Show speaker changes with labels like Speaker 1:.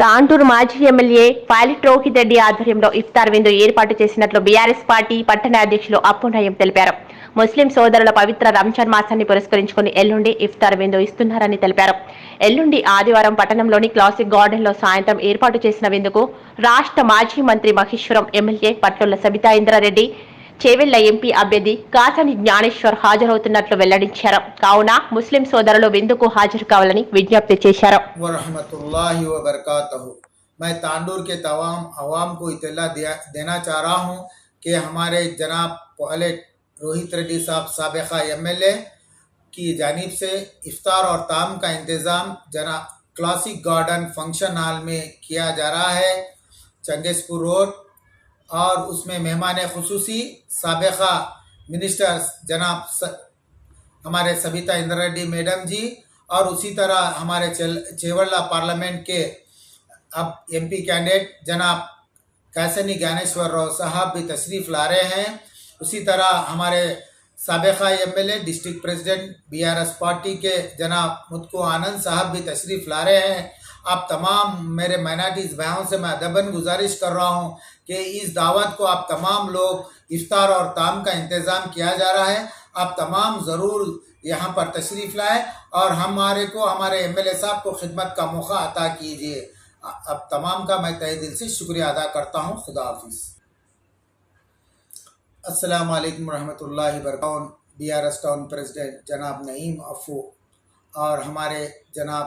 Speaker 1: తాంటూరు మాజీ ఎమ్మెల్యే పాలిట్ రోహిత్ రెడ్డి ఆధ్వర్యంలో ఇఫ్తార్ విందు ఏర్పాటు చేసినట్లు బీఆర్ఎస్ పార్టీ పట్టణ అధ్యక్షులు అప్పునయం తెలిపారు. ముస్లిం సోదరుల పవిత్ర రంజాన్ మాసాన్ని పురస్కరించుకుని ఎల్లుండి ఇఫ్తార్ విందు ఇస్తున్నారని తెలిపారు. ఎల్లుండి ఆదివారం పట్టణంలోని క్లాసిక్ గార్డెన్లో సాయంత్రం ఏర్పాటు చేసిన విందుకు రాష్ట్ర మాజీ మంత్రి మహేశ్వరం ఎమ్మెల్యే పట్టుల సబితా ఇంద్రారెడ్డి చేవెళ్ల ఎంపీ అభ్యర్థి కాసాని జ్ఞానేశ్వర్ హాజరవుతున్నట్లు వెల్లడించారు. కావున ముస్లిం సోదరులు విందుకు హాజరు కావాలని విజ్ఞప్తి చేశారు.
Speaker 2: میں تانڈور کے تمام عوام کو اطلاع دینا چاہ رہا ہوں کہ ہمارے جناب پہلے روہت ریڈی صاحب سابقہ ایم ایل اے کی جانب سے افطار اور تام کا انتظام جناب کلاسک گارڈن فنکشن ہال میں کیا جا رہا ہے چنگیز پور روڈ اور اس میں مہمان خصوصی سابقہ منسٹر جناب ہمارے سبیتا اندر ریڈی میڈم جی اور اسی طرح ہمارے چیورلا پارلیمنٹ کے اب ایم پی کینڈیڈیٹ جناب کیسنی گیانیشور رو صاحب بھی تشریف لا رہے ہیں۔ اسی طرح ہمارے سابقہ M L A, district president B R S party کے جناب متکو آنند صاحب بھی تشریف لا رہے ہیں۔ آپ تمام میرے مینارٹیز بھائیوں سے میں ادباً گزارش کر رہا ہوں کہ اس دعوت کو آپ تمام لوگ افطار اور تام کا انتظام کیا جا رہا ہے۔ آپ تمام ضرور یہاں پر تشریف لائے اور ہمارے کو، ہمارے ایم ایل اے صاحب کو خدمت کا موقع عطا کیجیے اب تمام کا میں تہ دل سے شکریہ ادا کرتا ہوں۔ خدا حافظ۔ السلام علیکم ورحمۃ اللہ وبرکاتہ۔ B R S town president جناب نعیم افو اور ہمارے جناب